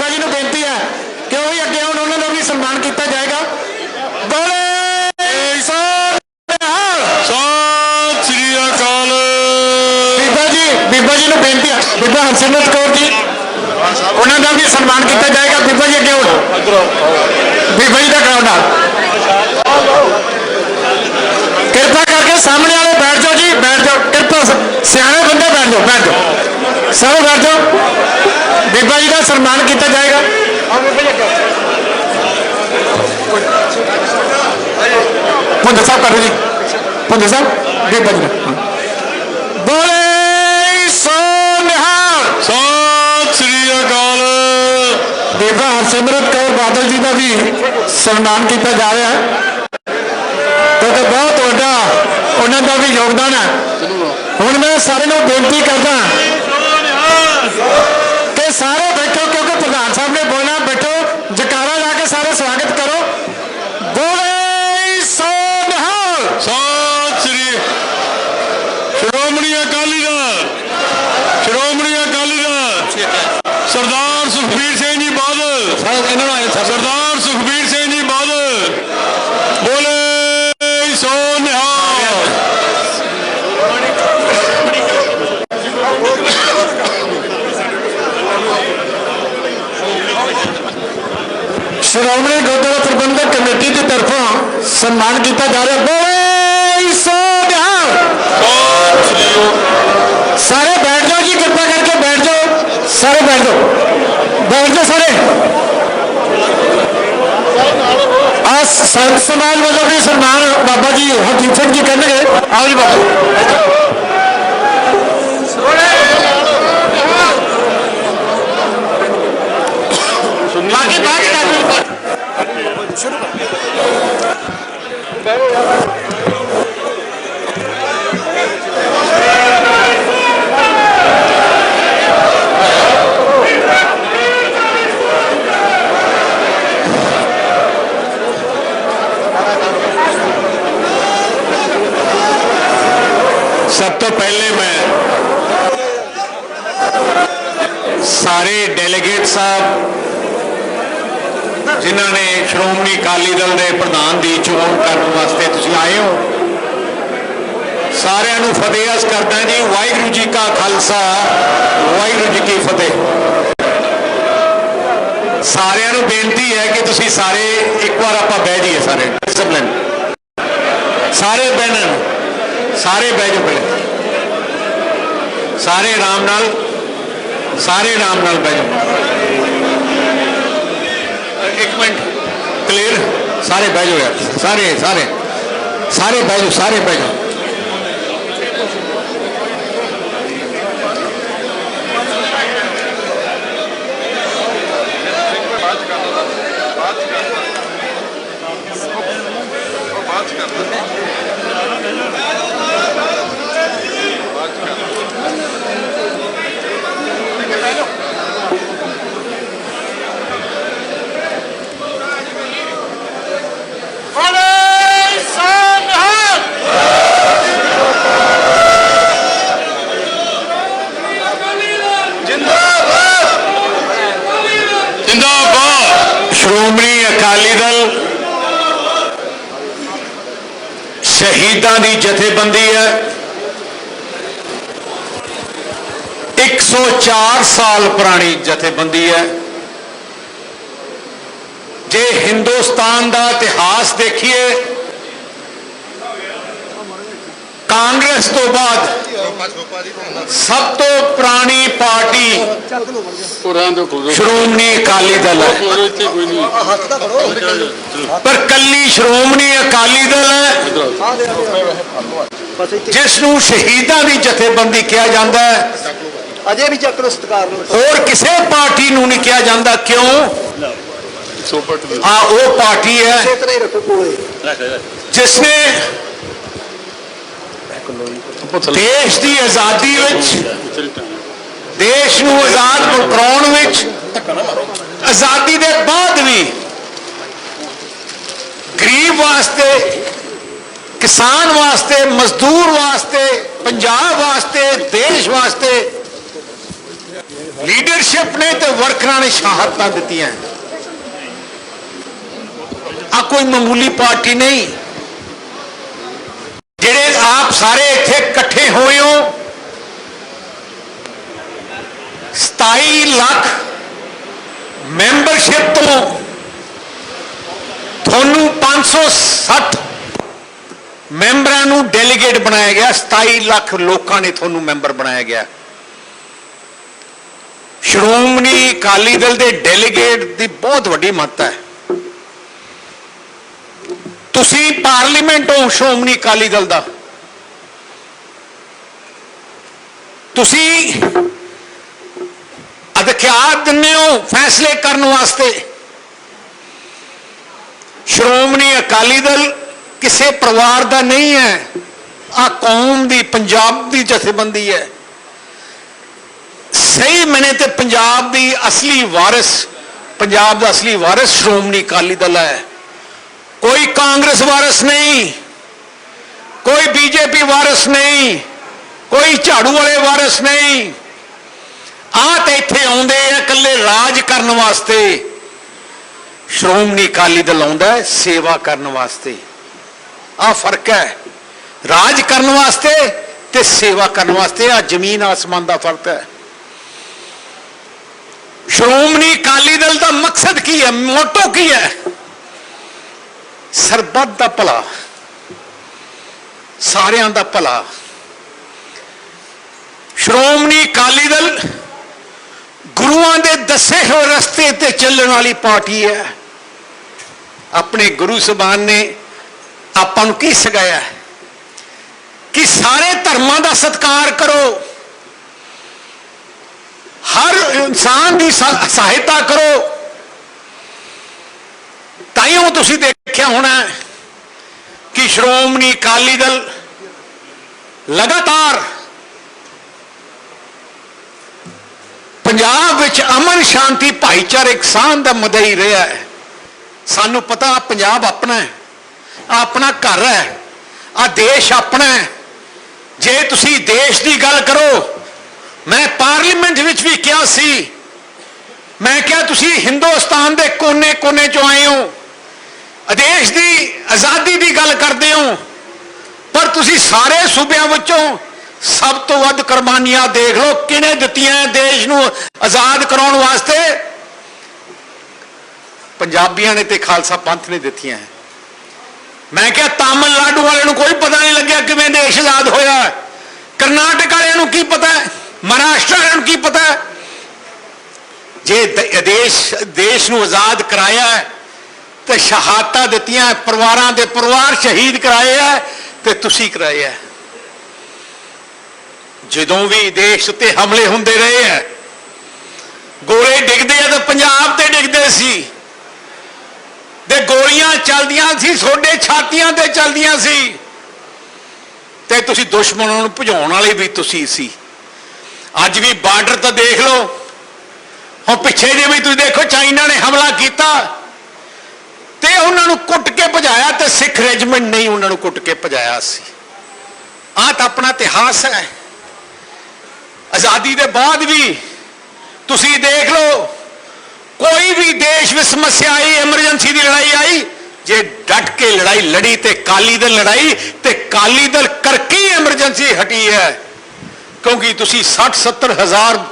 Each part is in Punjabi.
ਬੀਬਾ ਜੀ ਨੂੰ ਬੇਨਤੀ ਹੈ ਕਿ ਉਹ ਵੀ ਅੱਗੇ ਆਉਣ ਉਹਨਾਂ ਦਾ ਵੀ ਸਨਮਾਨ ਕੀਤਾ ਜਾਏਗਾ। ਬੋਲੇ! ਸੋ ਨਿਹਾਲ। ਸਤਿ ਸ੍ਰੀ ਅਕਾਲ! ਬੀਬਾ ਜੀ ਬੀਬਾ ਜੀ ਨੂੰ ਬੇਨਤੀ ਹੈ ਬੀਬਾ ਹਰਸਿਮਰਤ ਕੌਰ ਜੀ ਉਹਨਾਂ ਦਾ ਵੀ ਸਨਮਾਨ ਕੀਤਾ ਜਾਏਗਾ। ਬੀਬਾ ਜੀ ਅੱਗੇ ਆਉਣ ਬੀਬਾ ਜੀ ਦਾ ਕਰਾਉ ਨਾਲ। ਕਿਰਪਾ ਕਰਕੇ ਸਾਹਮਣੇ ਵਾਲੇ ਬੈਠ ਜਾਓ ਜੀ ਬੈਠ ਜਾਓ। ਕਿਰਪਾ ਸ- ਸਿਆਣੇ ਬੰਦੇ ਬੈਠ ਜਾਓ ਬੈਠ ਜਾਓ। ਸਾਰੇ ਬੈਠ ਜਾਓ ਬੀਬਾ ਜੀ ਦਾ ਸਨਮਾਨ ਕੀਤਾ ਜਾਏਗਾ। ਪੁੰਦੇ ਸਾਹਿਬ ਕਰੋ ਜੀ। ਪੁੰਦੇ ਸਾਹਿਬ ਬੀਬਾ ਜੀ ਦਾ। ਬੋਲੇ ਸੋ ਨਿਹਾਲ। ਸਤਿ ਸ੍ਰੀ ਅਕਾਲ। ਬੀਬਾ ਹਰਸਿਮਰਤ ਕੌਰ ਬਾਦਲ ਜੀ ਦਾ ਵੀ ਸਨਮਾਨ ਕੀਤਾ ਜਾ ਰਿਹਾ ਹੈ। ਕਿਉਂਕਿ ਬਹੁਤ ਵੱਡਾ ਉਹਨਾਂ ਦਾ ਵੀ ਯੋਗਦਾਨ ਹੈ। ਹੁਣ ਮੈਂ ਸਾਰਿਆਂ ਨੂੰ ਬੇਨਤੀ ਕਰਦਾ ਕਿ ਸਾਰੇ ਬੈਠੋ ਕਿਉਂਕਿ ਪ੍ਰਧਾਨ ਸਾਹਿਬ ਨੇ ਬੋਲਣਾ ਬੈਠੋ ਜਕਾਰਾ ਲਾ ਕੇ ਸਾਰੇ ਸਵਾਗਤ ਕਰੋ ਬੋਲੇ ਸੋ ਨਿਹਾਲ ਸਤਿ ਸ੍ਰੀ ਸ਼੍ਰੋਮਣੀ ਅਕਾਲੀ ਦਲ ਸ਼੍ਰੋਮਣੀ ਅਕਾਲੀ ਦਲ ਸਰਦਾਰ ਸੁਖਬੀਰ ਸਿੰਘ ਜੀ ਬਾਦਲ ਸਰਦਾਰ ਸੁਖਬੀਰ ਸਿੰਘ ਜੀ ਬਾਦਲ ਬੋਲੇ ਸੋ ਨਿਹਾਲ ਸ਼੍ਰੋਮਣੀ ਗੁਰਦੁਆਰਾ ਪ੍ਰਬੰਧਕ ਕਮੇਟੀ ਦੀ ਤਰਫੋਂ ਸਨਮਾਨ ਕੀਤਾ ਜਾ ਰਿਹਾ ਬੋਲੇ ਸੋ ਨਿਹਾਲ ਸਤਿ ਸ੍ਰੀ ਅਕਾਲ ਸਾਰੇ ਬੈਠ ਜਾਓ ਜੀ ਕਿਰਪਾ ਕਰਕੇ ਬੈਠ ਜਾਓ ਸਾਰੇ ਬੈਠ ਜਾਓ ਬੈਠ ਜਾਓ ਸਾਰੇ? ਆ ਸੰਤ ਸਮਾਜ ਵੱਲੋਂ ਵੀ ਸਨਮਾਨ ਬਾਬਾ ਜੀ ਹਰਜੀਤ ਸਿੰਘ ਜੀ ਕਰਨਗੇ। ਆਓ ਜੀ ਬਾਬਾ ਬਾਕੀ ਬਾਅਦ ਚ ਕਰ ਦਿਓ। ਸਭ ਤੋਂ ਪਹਿਲੇ ਮੈਂ ਸਾਰੇ ਡੈਲੀਗੇਟ ਸਾਹਿਬ, ਜਿਨ੍ਹਾਂ ਨੇ ਸ਼੍ਰੋਮਣੀ ਅਕਾਲੀ ਦਲ ਦੇ ਪ੍ਰਧਾਨ ਦੀ ਚੋਣ ਕਰਨ ਵਾਸਤੇ ਤੁਸੀਂ ਆਏ ਹੋ, ਸਾਰਿਆਂ ਨੂੰ ਫਤਿਹ ਅਸ ਕਰਦਾ ਜੀ, ਵਾਹਿਗੁਰੂ ਜੀ ਕਾ ਖਾਲਸਾ, ਵਾਹਿਗੁਰੂ ਜੀ ਕੀ ਫਤਿਹ। ਸਾਰਿਆਂ ਨੂੰ ਬੇਨਤੀ ਹੈ ਕਿ ਤੁਸੀਂ ਸਾਰੇ ਇੱਕ ਵਾਰ ਆਪਾਂ ਬਹਿ ਜਾਈਏ ਸਾਰੇ ਡਿਸਪਲਿਨ ਸਾਰੇ ਬਹਿਣ, ਸਾਰੇ ਬਹਿ ਜਾਓ ਪਹਿਲੇ। ਸਾਰੇ ਆਰਾਮ ਨਾਲ ਸਾਰੇ ਆਰਾਮ ਨਾਲ ਬਹਿ ਜਾਓ। ਇੱਕ ਮਿੰਟ ਕਲੀਅਰ ਸਾਰੇ ਬਹਿ ਜਾਓ ਯਾਰ। ਸਾਰੇ ਸਾਰੇ। ਸਾਰੇ ਬਹਿ ਜਾਓ, ਸਾਰੇ ਬਹਿ ਜਾਓ ਬੋਲੇ ਸੋ ਨਿਹਾਲ ਜਿੰਦਾਬਾਦ ਸ਼੍ਰੋਮਣੀ ਅਕਾਲੀ ਦਲ ਸ਼ਹੀਦਾਂ ਦੀ ਜਥੇਬੰਦੀ ਹੈ। 104 ਸਾਲ ਪੁਰਾਣੀ ਜਥੇਬੰਦੀ ਹੈ। ਜੇ ਹਿੰਦੁਸਤਾਨ ਦਾ ਇਤਿਹਾਸ ਦੇਖੀਏ, ਕਾਂਗਰਸ ਤੋਂ ਬਾਅਦ ਸਭ ਤੋਂ ਪੁਰਾਣੀ ਪਾਰਟੀ ਸ਼੍ਰੋਮਣੀ ਅਕਾਲੀ ਦਲ ਹੈ। ਪਰ ਕੱਲੀ ਸ਼੍ਰੋਮਣੀ ਅਕਾਲੀ ਦਲ ਹੈ ਜਿਸ ਨੂੰ ਸ਼ਹੀਦਾਂ ਦੀ ਜਥੇਬੰਦੀ ਕਿਹਾ ਜਾਂਦਾ ਹੈ। ਅਜੇ ਵੀ ਚੱਕ ਸਤਕਾਰ ਨੂੰ। ਹੋਰ ਕਿਸੇ ਪਾਰਟੀ ਨੂੰ ਨਹੀਂ ਕਿਹਾ ਜਾਂਦਾ ਕਿਉਂ? ਆ ਉਹ ਪਾਰਟੀ ਹੈ ਜਿਸ ਨੇ ਦੇਸ਼ ਦੀ ਆਜ਼ਾਦੀ ਵਿੱਚ, ਦੇਸ਼ ਨੂੰ ਆਜ਼ਾਦ ਕਰਾਉਣ ਵਿੱਚ, ਆਜ਼ਾਦੀ ਦੇ ਬਾਅਦ ਵੀ ਗਰੀਬ ਵਾਸਤੇ, ਕਿਸਾਨ ਵਾਸਤੇ, ਮਜ਼ਦੂਰ ਵਾਸਤੇ, ਪੰਜਾਬ ਵਾਸਤੇ, ਦੇਸ਼ ਵਾਸਤੇ ਲੀਡਰਸ਼ਿਪ ਨੇ ਤੇ ਵਰਕਰਾਂ ਨੇ ਸ਼ਹਾਦਤਾਂ ਦਿੱਤੀਆਂ। ਆ ਕੋਈ ਮਾਮੂਲੀ ਪਾਰਟੀ ਨਹੀਂ। ਜਿਹੜੇ ਆਪ ਸਾਰੇ ਇੱਥੇ ਇਕੱਠੇ ਹੋਏ ਹੋ 27 ਲੱਖ ਮੈਂਬਰਸ਼ਿਪ ਤੋਂ ਤੁਹਾਨੂੰ 560 ਮੈਂਬਰਾਂ ਨੂੰ ਡੈਲੀਗੇਟ ਬਣਾਇਆ ਗਿਆ 27 ਲੱਖ ਲੋਕਾਂ ਨੇ ਤੁਹਾਨੂੰ ਮੈਂਬਰ ਬਣਾਇਆ ਗਿਆ। ਸ਼੍ਰੋਮਣੀ ਅਕਾਲੀ ਦਲ ਦੇ ਡੈਲੀਗੇਟ ਦੀ ਬਹੁਤ ਵੱਡੀ ਮਹੱਤਤਾ ਹੈ। ਤੁਸੀਂ ਪਾਰਲੀਮੈਂਟ ਹੋ ਸ਼੍ਰੋਮਣੀ ਅਕਾਲੀ ਦਲ ਦਾ। ਤੁਸੀਂ ਅਧਿਕਾਰ ਦਿੰਦੇ ਹੋ ਫੈਸਲੇ ਕਰਨ ਵਾਸਤੇ। ਸ਼੍ਰੋਮਣੀ ਅਕਾਲੀ ਦਲ ਕਿਸੇ ਪਰਿਵਾਰ ਦਾ ਨਹੀਂ ਹੈ। ਆ ਕੌਮ ਦੀ, ਪੰਜਾਬ ਦੀ ਜਥੇਬੰਦੀ ਹੈ। ਸਹੀ ਮਨੇ ਤੇ ਪੰਜਾਬ ਦੀ ਅਸਲੀ ਵਾਰਿਸ, ਪੰਜਾਬ ਦਾ ਅਸਲੀ ਵਾਰਿਸ ਸ਼੍ਰੋਮਣੀ ਅਕਾਲੀ ਦਲ ਹੈ। ਕੋਈ ਕਾਂਗਰਸ ਵਾਰਿਸ ਨਹੀਂ, ਕੋਈ ਬੀਜੇਪੀ ਵਾਰਿਸ ਨਹੀਂ, ਕੋਈ ਝਾੜੂ ਵਾਲੇ ਵਾਰਿਸ ਨਹੀਂ। ਆ ਤੇ ਇੱਥੇ ਆਉਂਦੇ ਆ ਇਕੱਲੇ ਰਾਜ ਕਰਨ ਵਾਸਤੇ। ਸ਼੍ਰੋਮਣੀ ਅਕਾਲੀ ਦਲ ਆਉਂਦਾ ਸੇਵਾ ਕਰਨ ਵਾਸਤੇ। ਆ ਫ਼ਰਕ ਹੈ। ਰਾਜ ਕਰਨ ਵਾਸਤੇ ਤੇ ਸੇਵਾ ਕਰਨ ਵਾਸਤੇ ਆ ਜ਼ਮੀਨ ਆਸਮਾਨ ਦਾ ਫ਼ਰਕ ਹੈ। ਸ਼੍ਰੋਮਣੀ ਅਕਾਲੀ ਦਲ ਦਾ ਮਕਸਦ ਕੀ ਹੈ? ਮੋਟੋ ਕੀ ਹੈ? ਸਰਬੱਤ ਦਾ ਭਲਾ, ਸਾਰਿਆਂ ਦਾ ਭਲਾ। ਸ਼੍ਰੋਮਣੀ ਅਕਾਲੀ ਦਲ ਗੁਰੂਆਂ ਦੇ ਦੱਸੇ ਹੋਏ ਰਸਤੇ ਤੇ ਚੱਲਣ ਵਾਲੀ ਪਾਰਟੀ ਹੈ। ਆਪਣੇ ਗੁਰੂ ਸਬਾਨ ਨੇ ਆਪਾਂ ਨੂੰ ਕੀ ਸਿਖਾਇਆ ਕਿ ਸਾਰੇ ਧਰਮਾਂ ਦਾ ਸਤਿਕਾਰ ਕਰੋ। ਹਰ ਇਨਸਾਨ ਦੀ ਸਹਾਇਤਾ ਕਰੋ। ਤਾਂ ਹੀ ਉਹ ਤੁਸੀਂ ਦੇਖਿਆ ਹੋਣਾ ਕਿ ਸ਼੍ਰੋਮਣੀ ਅਕਾਲੀ ਦਲ ਲਗਾਤਾਰ ਪੰਜਾਬ ਵਿੱਚ ਅਮਨ ਸ਼ਾਂਤੀ ਭਾਈਚਾਰਕ ਸਾਂਝ ਦਾ ਮਦਈ ਰਿਹਾ ਹੈ। ਸਾਨੂੰ ਪਤਾ ਪੰਜਾਬ ਆਪਣਾ ਹੈ ਆਪਣਾ ਘਰ ਹੈ, ਆ ਦੇਸ਼ ਆਪਣਾ ਹੈ। ਜੇ ਤੁਸੀਂ ਦੇਸ਼ ਦੀ ਗੱਲ ਕਰੋ, ਮੈਂ ਪਾਰਲੀਮੈਂਟ ਵਿੱਚ ਵੀ ਕਿਹਾ ਸੀ, ਮੈਂ ਕਿਹਾ ਤੁਸੀਂ ਹਿੰਦੁਸਤਾਨ ਦੇ ਕੋਨੇ-ਕੋਨੇ ਚੋਂ ਆਏ ਹੋ। ਆਦੇਸ਼ ਦੀ, ਆਜ਼ਾਦੀ ਦੀ ਗੱਲ ਕਰਦੇ ਹੋ। ਪਰ ਤੁਸੀਂ ਸਾਰੇ ਸੂਬਿਆਂ ਵਿੱਚੋਂ ਸਭ ਤੋਂ ਵੱਧ ਕੁਰਬਾਨੀਆਂ ਦੇਖ ਲਓ, ਕਿਹਨੇ ਦਿੱਤੀਆਂ ਹੈ ਦੇਸ਼ ਨੂੰ ਆਜ਼ਾਦ ਕਰਾਉਣ ਵਾਸਤੇ? ਪੰਜਾਬੀਆਂ ਨੇ ਤੇ ਖਾਲਸਾ ਪੰਥ ਨੇ ਦਿੱਤੀਆਂ ਹੈ। ਮੈਂ ਕਿਹਾ ਤਾਮਿਲਨਾਡੂ ਵਾਲਿਆਂ ਨੂੰ ਕੋਈ ਪਤਾ ਨਹੀਂ ਲੱਗਿਆ ਕਿਵੇਂ ਦੇਸ਼ ਆਜ਼ਾਦ ਹੋਇਆ ਕਰਨਾਟਕ ਵਾਲਿਆਂ ਨੂੰ ਕੀ ਪਤਾ ਮਹਾਰਾਸ਼ਟਰ ਵਾਲਿਆਂ ਨੂੰ ਕੀ ਪਤਾ ਹੈ? ਜੇ ਦੇਸ਼ ਦੇਸ਼ ਨੂੰ ਆਜ਼ਾਦ ਕਰਾਇਆ ਹੈ ਤੇ ਸ਼ਹਾਦਤਾਂ ਦਿੱਤੀਆਂ, ਪਰਿਵਾਰਾਂ ਦੇ ਪਰਿਵਾਰ ਸ਼ਹੀਦ ਕਰਾਏ ਹੈ ਤੇ ਤੁਸੀਂ ਕਰਾਏ ਹੈ ਜਦੋਂ ਵੀ ਦੇਸ਼ ਉੱਤੇ ਹਮਲੇ ਹੁੰਦੇ ਰਹੇ ਹੈ ਗੋਲੇ ਡਿੱਗਦੇ ਆ ਤਾਂ ਪੰਜਾਬ ਤੇ ਡਿੱਗਦੇ ਸੀ। ਤੇ ਗੋਲੀਆਂ ਚੱਲਦੀਆਂ ਸੀ ਛੋਡੇ ਛਾਤੀਆਂ ਤੇ ਚੱਲਦੀਆਂ ਸੀ। ਤੇ ਤੁਸੀਂ ਦੁਸ਼ਮਣਾਂ ਨੂੰ ਭਜਾਉਣ ਵਾਲੇ ਵੀ ਤੁਸੀਂ ਸੀ। ਅੱਜ ਵੀ ਬਾਰਡਰ ਤਾਂ ਦੇਖ ਲਓ। ਹੁਣ ਪਿੱਛੇ ਜੇ ਵੀ ਤੁਸੀਂ ਦੇਖੋ, ਚਾਈਨਾ ਨੇ ਹਮਲਾ ਕੀਤਾ। ਤੇ ਉਹਨਾਂ ਨੂੰ ਕੁੱਟ ਕੇ ਭਜਾਇਆ ਤੇ ਸਿੱਖ ਰੈਜੀਮੈਂਟ ਨਹੀਂ ਉਹਨਾਂ ਨੂੰ ਕੁੱਟ ਕੇ ਭਜਾਇਆ ਸੀ। ਆਹ ਤਾਂ ਆਪਣਾ ਇਤਿਹਾਸ ਹੈ। ਆਜ਼ਾਦੀ ਦੇ ਬਾਅਦ ਵੀ ਤੁਸੀਂ ਦੇਖ ਲਓ, ਕੋਈ ਵੀ ਦੇਸ਼ ਵਿੱਚ ਸਮੱਸਿਆ ਆਈ ਐਮਰਜੈਂਸੀ ਦੀ ਲੜਾਈ ਆਈ, ਜੇ ਡਟ ਕੇ ਲੜਾਈ ਲੜੀ ਤੇ ਕਾਲੀ ਦਲ ਲੜਾਈ ਤੇ ਕਾਲੀ ਦਲ ਕਰਕੇ ਹੀ ਐਮਰਜੈਂਸੀ ਹਟੀ ਹੈ। ਕਿਉਂਕਿ ਤੁਸੀਂ 60 70 ਹਜ਼ਾਰ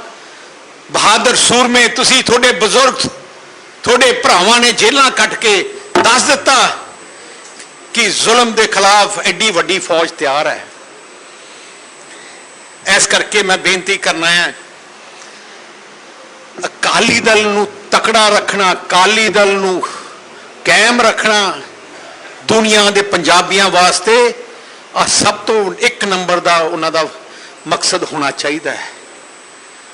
ਬਹਾਦਰ ਸੂਰਮੇ, ਤੁਸੀਂ ਤੁਹਾਡੇ ਬਜ਼ੁਰਗ, ਤੁਹਾਡੇ ਭਰਾਵਾਂ ਨੇ ਜੇਲਾਂ ਕੱਟ ਕੇ ਦੱਸ ਦਿੱਤਾ ਕਿ ਜ਼ੁਲਮ ਦੇ ਖਿਲਾਫ ਐਡੀ ਵੱਡੀ ਫੌਜ ਤਿਆਰ ਹੈ। ਇਸ ਕਰਕੇ ਮੈਂ ਬੇਨਤੀ ਕਰਨਾ ਹੈ, ਅਕਾਲੀ ਦਲ ਨੂੰ ਤਕੜਾ ਰੱਖਣਾ, ਅਕਾਲੀ ਦਲ ਨੂੰ ਕਾਇਮ ਰੱਖਣਾ ਦੁਨੀਆ ਦੇ ਪੰਜਾਬੀਆਂ ਵਾਸਤੇ ਆ ਸਭ ਤੋਂ ਇੱਕ ਨੰਬਰ ਦਾ ਉਹਨਾਂ ਦਾ ਮਕਸਦ ਹੋਣਾ ਚਾਹੀਦਾ ਹੈ।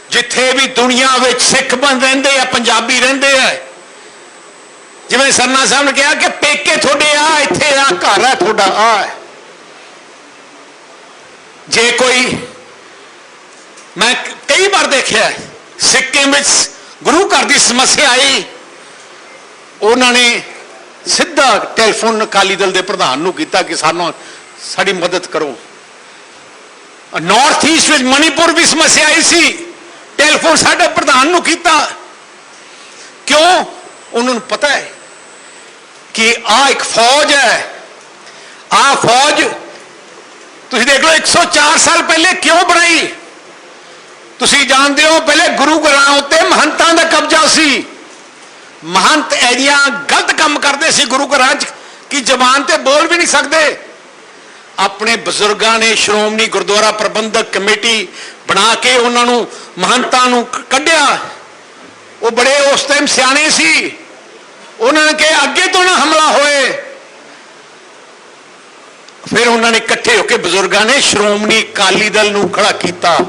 ਜਿੱਥੇ ਵੀ ਦੁਨੀਆ ਵਿੱਚ ਸਿੱਖ ਬਣ ਰਹਿੰਦੇ ਆ, ਪੰਜਾਬੀ ਰਹਿੰਦੇ ਆ ਜਿਵੇਂ ਸਰਨਾ ਸਾਹਿਬ ਨੇ ਕਿਹਾ ਕਿ ਪੇਕੇ ਤੁਹਾਡੇ ਆ ਇੱਥੇ ਆ ਘਰ ਆ ਤੁਹਾਡਾ ਆ। ਜੇ ਕੋਈ ਮੈਂ ਕਈ ਵਾਰ ਦੇਖਿਆ ਹੈ, ਸਿੱਕਿਮ ਵਿੱਚ ਗੁਰੂ ਘਰ ਦੀ ਸਮੱਸਿਆ ਆਈ ਉਹਨਾਂ ਨੇ ਸਿੱਧਾ ਟੈਲੀਫੋਨ ਅਕਾਲੀ ਦਲ ਦੇ ਪ੍ਰਧਾਨ ਨੂੰ ਕੀਤਾ ਕਿ ਸਾਨੂੰ ਸਾਡੀ ਮਦਦ ਕਰੋ। ਨਾਰਥ ਈਸਟ ਵਿੱਚ ਮਣੀਪੁਰ ਵੀ ਸਮੱਸਿਆ ਆਈ ਸੀ ਟੈਲੀਫੋਨ ਸਾਡੇ ਪ੍ਰਧਾਨ ਨੂੰ ਕੀਤਾ। ਕਿਉਂ? ਉਹਨਾਂ ਨੂੰ ਪਤਾ ਹੈ। ਕਿ ਆ ਇੱਕ ਫੌਜ ਹੈ। ਆ ਫੌਜ, ਤੁਸੀਂ ਦੇਖ ਲਓ 104 ਸਾਲ ਪਹਿਲੇ ਕਿਉਂ ਬਣਾਈ? ਤੁਸੀਂ ਜਾਣਦੇ ਹੋ, ਪਹਿਲੇ ਗੁਰੂ ਘਰਾਂ ਉੱਤੇ ਮਹੰਤਾਂ ਦਾ ਕਬਜ਼ਾ ਸੀ। ਮਹੰਤ ਐਰੀਆਂ ਗਲਤ ਕੰਮ ਕਰਦੇ ਸੀ ਗੁਰੂ ਘਰਾਂ 'ਚ ਕਿ ਜ਼ਬਾਨ ਤੇ ਬੋਲ ਵੀ ਨਹੀਂ ਸਕਦੇ। ਆਪਣੇ ਬਜ਼ੁਰਗਾਂ ਨੇ ਸ਼੍ਰੋਮਣੀ ਗੁਰਦੁਆਰਾ ਪ੍ਰਬੰਧਕ ਕਮੇਟੀ ਬਣਾ ਕੇ ਉਹਨਾਂ ਨੂੰ ਮਹੰਤਾਂ ਨੂੰ ਕੱਢਿਆ। ਉਹ ਬੜੇ ਉਸ ਟਾਈਮ ਸਿਆਣੇ ਸੀ। ਉਹਨਾਂ ਨੇ ਕਿਹਾ, ਅੱਗੇ ਤੋਂ ਨਾ ਹਮਲਾ ਹੋਏ। ਫਿਰ ਉਹਨਾਂ ਨੇ ਇਕੱਠੇ ਹੋ ਕੇ ਬਜ਼ੁਰਗਾਂ ਨੇ ਸ਼੍ਰੋਮਣੀ ਅਕਾਲੀ ਦਲ ਨੂੰ ਖੜਾ ਕੀਤਾ।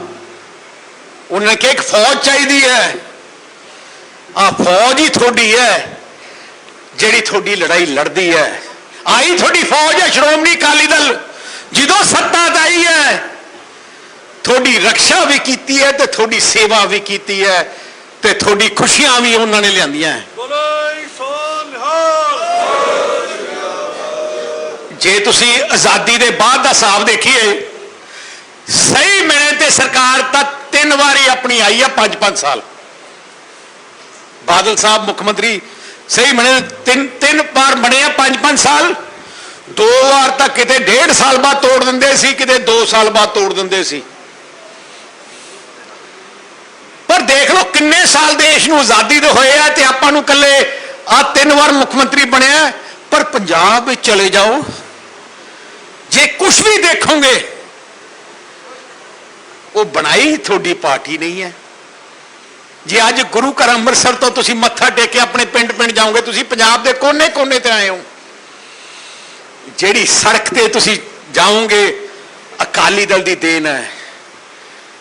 ਉਹਨਾਂ ਨੇ ਕਿਹਾ, ਇੱਕ ਫੌਜ ਚਾਹੀਦੀ ਹੈ। ਆ ਫੌਜ ਹੀ ਤੁਹਾਡੀ ਹੈ, ਜਿਹੜੀ ਤੁਹਾਡੀ ਲੜਾਈ ਲੜਦੀ ਹੈ। ਆਈ ਤੁਹਾਡੀ ਫੌਜ ਹੈ, ਸ਼੍ਰੋਮਣੀ ਅਕਾਲੀ ਦਲ। ਜਦੋਂ ਸੱਤਾ 'ਤੇ ਆਈ ਹੈ, ਤੁਹਾਡੀ ਰੱਖਿਆ ਵੀ ਕੀਤੀ ਹੈ ਤੇ ਤੁਹਾਡੀ ਸੇਵਾ ਵੀ ਕੀਤੀ ਹੈ ਤੇ ਤੁਹਾਡੀ ਖੁਸ਼ੀਆਂ ਵੀ ਉਹਨਾਂ ਨੇ ਲਿਆਂਦੀਆਂ। ਹੈ ਜੇ ਤੁਸੀਂ ਆਜ਼ਾਦੀ ਦੇ ਬਾਅਦ ਦਾ ਹਿਸਾਬ ਦੇਖੀਏ, ਸਹੀ ਮਿਲੇ ਤੇ ਸਰਕਾਰ ਤਾਂ ਤਿੰਨ ਵਾਰੀ ਆਪਣੀ ਆਈ ਆ 5-5 ਸਾਲ। ਬਾਦਲ ਸਾਹਿਬ, ਮੁੱਖ ਮੰਤਰੀ, ਸਹੀ ਬਣੇ ਤਿੰਨ ਤਿੰਨ ਵਾਰ ਬਣੇ ਆ 5-5 ਸਾਲ। ਦੋ ਵਾਰ ਤਾਂ ਕਿਤੇ ਡੇਢ ਸਾਲ ਬਾਅਦ ਤੋੜ ਦਿੰਦੇ ਸੀ, ਕਿਤੇ 2 ਸਾਲ ਬਾਅਦ ਤੋੜ ਦਿੰਦੇ ਸੀ। ਪਰ ਦੇਖ ਲਓ ਕਿੰਨੇ ਸਾਲ ਦੇਸ਼ ਨੂੰ ਆਜ਼ਾਦੀ ਦੇ ਹੋਏ ਆ ਤੇ ਆਪਾਂ ਨੂੰ ਕੱਲੇ ਆ ਤਿੰਨ ਵਾਰ ਮੁੱਖ ਮੰਤਰੀ ਬਣਿਆ, ਪਰ ਪੰਜਾਬ ਵਿੱਚ ਚਲੇ ਜਾਓ। ਜੇ ਕੁਝ ਵੀ ਦੇਖੋਗੇ, ਉਹ ਬਣਾਈ ਤੁਹਾਡੀ ਪਾਰਟੀ ਨਹੀਂ ਹੈ। ਜੇ ਅੱਜ ਗੁਰੂ ਘਰ ਅੰਮ੍ਰਿਤਸਰ ਤੋਂ ਤੁਸੀਂ ਮੱਥਾ ਟੇਕ ਕੇ ਆਪਣੇ ਪਿੰਡ ਪਿੰਡ ਜਾਓਗੇ, ਤੁਸੀਂ ਪੰਜਾਬ ਦੇ ਕੋਨੇ-ਕੋਨੇ ਤੇ ਆਏ ਹੋ। ਜਿਹੜੀ ਸੜਕ ਤੇ ਤੁਸੀਂ ਜਾਓਗੇ, ਅਕਾਲੀ ਦਲ ਦੀ ਦੇਣ ਹੈ।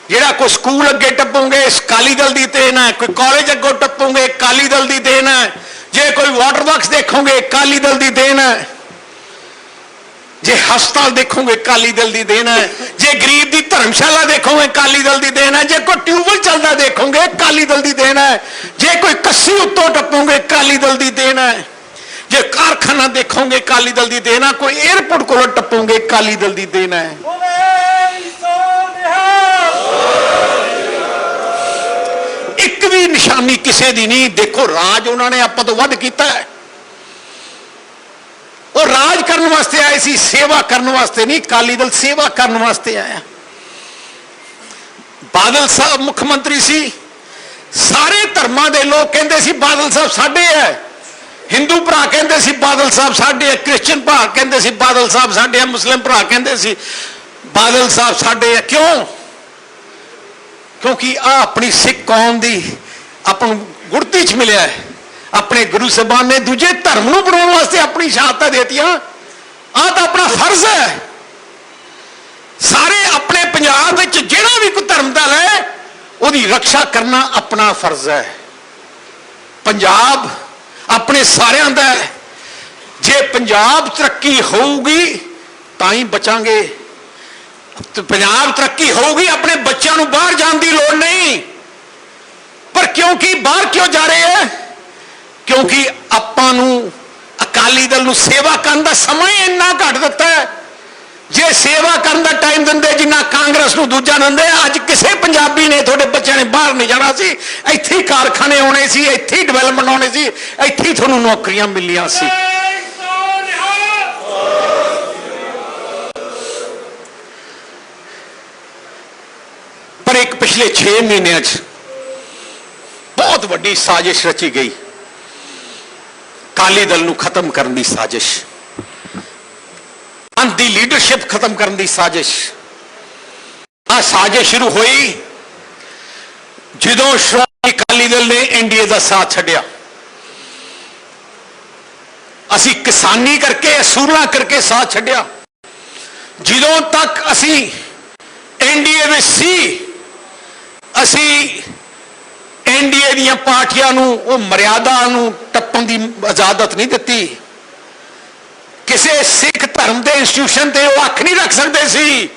ਜਿਹੜਾ ਕੋਈ ਸਕੂਲ ਅੱਗੇ ਟੱਪੋਗੇ, ਇਸ ਅਕਾਲੀ ਦਲ ਦੀ ਦੇਣ ਹੈ। ਕੋਈ ਕਾਲਜ ਅੱਗੋਂ ਟੱਪੋਗੇ, ਅਕਾਲੀ ਦਲ ਦੀ ਦੇਣ ਹੈ। ਜੇ ਕੋਈ ਵਾਟਰ ਵਰਕਸ ਦੇਖੋਗੇ, ਅਕਾਲੀ ਦਲ ਦੀ ਦੇਣ ਹੈ। ਜੇ ਹਸਪਤਾਲ ਦੇਖੋਗੇ ਅਕਾਲੀ ਦਲ ਦੀ ਦੇਣ ਹੈ। ਜੇ ਗਰੀਬ ਦੀ ਧਰਮਸ਼ਾਲਾ ਦੇਖੋਗੇ ਅਕਾਲੀ ਦਲ ਦੀ ਦੇਣ ਹੈ। ਜੇ ਕੋਈ ਟਿਊਬਲ ਚੱਲਦਾ ਦੇਖੋਗੇ ਅਕਾਲੀ ਦਲ ਦੀ ਦੇਣ ਹੈ। ਜੇ ਕੋਈ ਕੱਸੀ ਉੱਤੋਂ ਟੱਪੋਗੇ ਅਕਾਲੀ ਦਲ ਦੀ ਦੇਣ ਹੈ। ਜੇ ਕਾਰਖਾਨਾ ਦੇਖੋਗੇ ਅਕਾਲੀ ਦਲ ਦੀ ਦੇਣ ਹੈ। ਕੋਈ 에ਅਰਪੋਰਟ ਕੋਲੋਂ ਟੱਪੋਗੇ ਅਕਾਲੀ ਦਲ ਦੀ ਦੇਣ ਹੈ। ਇੱਕ ਵੀ ਨਿਸ਼ਾਨੀ ਕਿਸੇ ਦੀ ਨਹੀਂ। ਦੇਖੋ ਰਾਜ ਉਹਨਾਂ ਨੇ ਆਪਾਂ ਤੋਂ ਵੱਧ ਕੀਤਾ ਹੈ। ਉਹ ਰਾਜ ਕਰਨ ਵਾਸਤੇ ਆਏ ਸੀ, ਸੇਵਾ ਕਰਨ ਵਾਸਤੇ ਨਹੀਂ, ਅਕਾਲੀ ਦਲ ਸੇਵਾ ਕਰਨ ਵਾਸਤੇ ਆਇਆ। ਬਾਦਲ ਸਾਹਿਬ ਮੁੱਖ ਮੰਤਰੀ ਸੀ। ਸਾਰੇ ਧਰਮਾਂ ਦੇ ਲੋਕ ਕਹਿੰਦੇ ਸੀ, ਬਾਦਲ ਸਾਹਿਬ ਸਾਡੇ ਹੈ ਹਿੰਦੂ ਭਰਾ ਕਹਿੰਦੇ ਸੀ, ਬਾਦਲ ਸਾਹਿਬ ਸਾਡੇ ਹੈ ਕ੍ਰਿਸਚੀਅਨ ਭਰਾ ਕਹਿੰਦੇ ਸੀ, ਬਾਦਲ ਸਾਹਿਬ ਸਾਡੇ ਹੈ ਮੁਸਲਿਮ ਭਰਾ ਕਹਿੰਦੇ ਸੀ, ਬਾਦਲ ਸਾਹਿਬ ਸਾਡੇ ਹੈ ਕਿਉਂ? ਕਿਉਂਕਿ ਆ ਆਪਣੀ ਸਿੱਖ ਕੌਮ ਦੀ ਆਪਾਂ ਨੂੰ ਗੁਰਤੀ ਚ ਮਿਲਿਆ ਹੈ। ਆਪਣੇ ਗੁਰੂ ਸਾਹਿਬਾਨ ਨੇ ਦੂਜੇ ਧਰਮ ਨੂੰ ਬਣਾਉਣ ਵਾਸਤੇ ਆਪਣੀ ਸ਼ਹਾਦਤਾਂ ਦੇਤੀਆਂ। ਆਹ ਤਾਂ ਆਪਣਾ ਫਰਜ਼ ਹੈ। ਸਾਰੇ ਆਪਣੇ ਪੰਜਾਬ ਵਿੱਚ ਜਿਹੜਾ ਵੀ ਕੋਈ ਧਰਮ ਦਾ ਲੈ ਉਹਦੀ ਰੱਖਿਆ ਕਰਨਾ ਆਪਣਾ ਫਰਜ਼ ਹੈ। ਪੰਜਾਬ ਆਪਣੇ ਸਾਰਿਆਂ ਦਾ ਹੈ। ਜੇ ਪੰਜਾਬ ਤਰੱਕੀ ਹੋਊਗੀ, ਤਾਂ ਹੀ ਬਚਾਂਗੇ। ਪੰਜਾਬ ਤਰੱਕੀ ਹੋਊਗੀ, ਆਪਣੇ ਬੱਚਿਆਂ ਨੂੰ ਬਾਹਰ ਜਾਣ ਦੀ ਲੋੜ ਨਹੀਂ। ਪਰ ਕਿਉਂਕਿ ਬਾਹਰ ਕਿਉਂ ਜਾ ਰਹੇ ਹੈ? ਕਿਉਂਕਿ ਆਪਾਂ ਨੂੰ ਅਕਾਲੀ ਦਲ ਨੂੰ ਸੇਵਾ ਕਰਨ ਦਾ ਸਮਾਂ ਹੀ ਇੰਨਾ ਘੱਟ ਦਿੱਤਾ ਹੈ। ਜੇ ਸੇਵਾ ਕਰਨ ਦਾ ਟਾਈਮ ਦਿੰਦੇ, ਜਿੰਨਾ ਕਾਂਗਰਸ ਨੂੰ ਦੂਜਾ ਦਿੰਦੇ, ਅੱਜ ਕਿਸੇ ਪੰਜਾਬੀ ਨੇ ਤੁਹਾਡੇ ਬੱਚਿਆਂ ਨੇ ਬਾਹਰ ਨਹੀਂ ਜਾਣਾ ਸੀ। ਇੱਥੇ ਹੀ ਕਾਰਖਾਨੇ ਆਉਣੇ ਸੀ, ਇੱਥੇ ਹੀ ਡਿਵੈਲਪਮੈਂਟ ਆਉਣੇ ਸੀ, ਇੱਥੇ ਹੀ ਤੁਹਾਨੂੰ ਨੌਕਰੀਆਂ ਮਿਲੀਆਂ ਸੀ। ਪਰ ਇੱਕ ਪਿਛਲੇ 6 ਮਹੀਨਿਆਂ 'ਚ ਬਹੁਤ ਵੱਡੀ ਸਾਜ਼ਿਸ਼ ਰਚੀ ਗਈ। ਕਾਲੀ ਦਲ ਨੂੰ ਖਤਮ ਕਰਨ ਦੀ ਸਾਜ਼ਿਸ਼। ਅੰਤ ਦੀ ਲੀਡਰਸ਼ਿਪ ਖਤਮ ਕਰਨ ਦੀ ਸਾਜ਼ਿਸ਼। ਆ ਸਾਜ਼ਿਸ਼ ਸ਼ੁਰੂ ਹੋਈ ਜਦੋਂ ਸ਼੍ਰੋਮਣੀ ਅਕਾਲੀ ਦਲ ਨੇ ਐਨਡੀਏ ਦਾ ਸਾਥ ਛੱਡਿਆ। ਅਸੀਂ ਕਿਸਾਨੀ ਕਰਕੇ, ਅਸੂਲਾਂ ਕਰਕੇ ਸਾਥ ਛੱਡਿਆ। ਜਦੋਂ ਤੱਕ ਅਸੀਂ ਐਨਡੀਏ ਵਿੱਚ ਸੀ, ਅਸੀਂ ਐਨਡੀਏ ਦੀਆਂ ਪਾਰਟੀਆਂ ਨੂੰ, ਉਹ ਮਰਿਆਦਾ ਨੂੰ ਟੱਪਣ ਦੀ ਇਜਾਜ਼ਤ ਨਹੀਂ ਦਿੱਤੀ। ਕਿਸੇ ਸਿੱਖ ਧਰਮ ਦੇ ਇੰਸਟੀਟਿਊਸ਼ਨ ਤੇ ਉਹ ਅੱਖ ਨਹੀਂ ਰੱਖ ਸਕਦੇ ਸੀ।